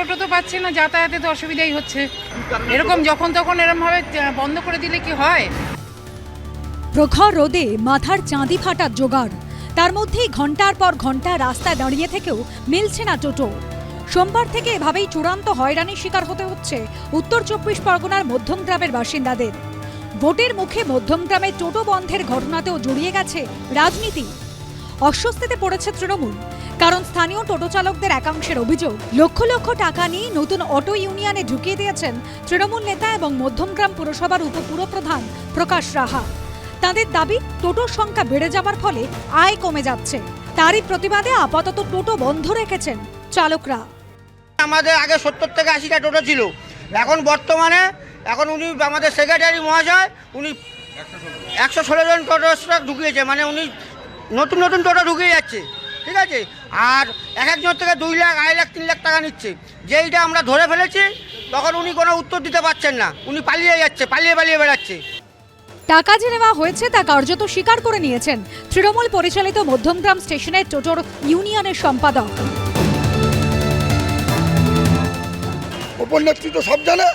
টোটো তো পাচ্ছে না, যাতায়াতে তো অসুবিধাই হচ্ছে। এরকম যখন তখন এরমভাবে বন্ধ করে দিলে কি হয়? প্রখর রোদে মাথার চাঁদি ফাটার জোগাড়। তার মধ্যেই ঘণ্টার পর ঘণ্টা রাস্তায় দাঁড়িয়ে থেকেও মিলছে না টোটো। সোমবার থেকে এভাবেই চূড়ান্ত হয়রানির শিকার হতে হচ্ছে উত্তর চব্বিশ পরগনার মধ্যমগ্রামের বাসিন্দাদের। ভোটের মুখে মধ্যমগ্রামে টোটো বন্ধের ঘটনাতেও জড়িয়ে গেছে রাজনীতি। অস্বস্তিতে পড়েছে তৃণমূল। কারণ স্থানীয় টোটো চালকদের একাংশের অভিযোগ, লক্ষ লক্ষ টাকা নিয়ে নতুন অটো ইউনিয়নে ঢুকিয়ে দিয়েছেন তৃণমূল নেতা এবং মধ্যমগ্রাম পুরসভার উপপুরপ্রধান প্রকাশ রাহা। তাদের দাবি, টোটোর সংখ্যা বেড়ে যাবার ফলে আয় কমে যাচ্ছে। তারই প্রতিবাদে আপাতত টোটো বন্ধ রেখেছেন চালকরা। আমাদের আগে সত্তর থেকে আশিটা টোটো ছিল। এখন বর্তমানে, এখন উনি আমাদের সেক্রেটারি মহাশয়, উনি একশো ষোলো জন টোটো ঢুকিয়েছে। মানে উনি নতুন নতুন টোটো ঢুকিয়ে যাচ্ছে ঠিক আছে? আর এক একজন থেকে দুই লাখ আড়াই লাখ তিন লাখ টাকা নিচ্ছে। যেইটা আমরা ধরে ফেলেছি তখন উনি কোনো উত্তর দিতে পারছেন না। উনি পালিয়ে যাচ্ছে পালিয়ে পালিয়ে বেড়াচ্ছে। টাকা যে নেওয়া হয়েছে তা কার্যত স্বীকার করে নিয়েছেন তৃণমূল পরিচালিত মধ্যমগ্রাম স্টেশনের টোটোর ইউনিয়নের সম্পাদক। উপর নেতৃত্ব সব জানে?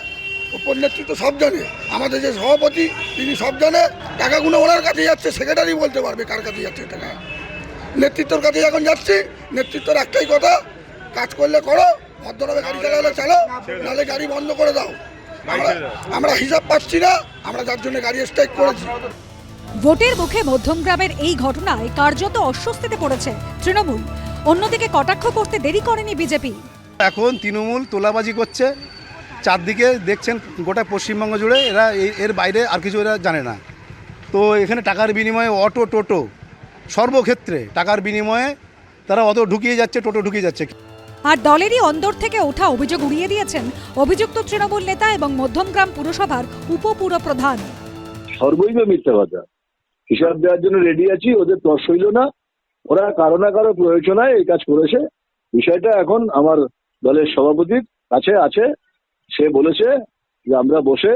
উপর নেতৃত্ব সব জানে। আমাদের যে সভাপতি তিনি সব জানে। টাকাগুলো ওনার কাছে যাচ্ছে সেক্রেটারি বলতে পারবে কার কাছে যাচ্ছে টাকা। নেতৃত্বর কাছে এখন যাচ্ছি নেতৃত্বর একটাই কথা কাজ করলে করো ভদ্রভাবে গাড়ি চালালে চালো নাহলে গাড়ি বন্ধ করে দাও। আমরা আমরা হিসাব পাচ্ছি না আমরা যার জন্য গাড়ি স্ট্রাইক করেছি। ভোটের মুখে মধ্যমগ্রামের এই ঘটনায় কার্যত অস্বস্তিতে পড়েছে তৃণমূল। অন্যদিকে কটাক্ষ করতে দেরি করেনি বিজেপি। এখন তৃণমূল তোলাবাজি করছে চারদিকে দেখছেন গোটা পশ্চিমবঙ্গ জুড়ে এরা এর বাইরে আর কিছু এরা জানে না। তো এখানে টাকার বিনিময়ে অটো টোটো সর্বক্ষেত্রে টাকার বিনিময়ে তারা অত ঢুকিয়ে যাচ্ছে টোটো ঢুকিয়ে যাচ্ছে। আর দলেরই অন্দর থেকে ওঠা অভিযোগ উড়িয়ে দিয়েছেন অভিযুক্ত তৃণমূল নেতা এবং মধ্যমগ্রাম পুরসভার উপপুর প্রধান সর্বৈব মিথ্যা কথা। হিসাব দেওয়ার জন্য রেডি আছি ওদের তস হইল না। ওরা কারও না কারও প্রয়োজনায় এই কাজ করেছে। বিষয়টা এখন আমার দলের সভাপতির কাছে আছে। সে বলেছে যে আমরা বসে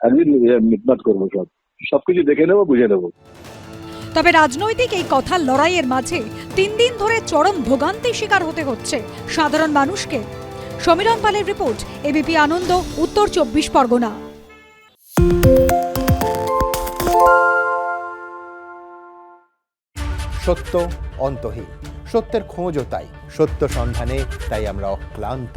একদিন মিটমাট করব সব। সবকিছু দেখে নেব বুঝে নেব। তবে রাজনৈতিক এই কথার লড়াইয়ের মাঝে তিন দিন ধরে চরম ভোগান্তির শিকার হতে হচ্ছে সাধারণ মানুষকে। সমীরণ পালের রিপোর্ট এবিপি আনন্দ উত্তর চব্বিশ পরগনা। সত্য অন্তহীন। সত্যের খোঁজও তাই। সত্য সন্ধানে তাই আমরা অক্লান্ত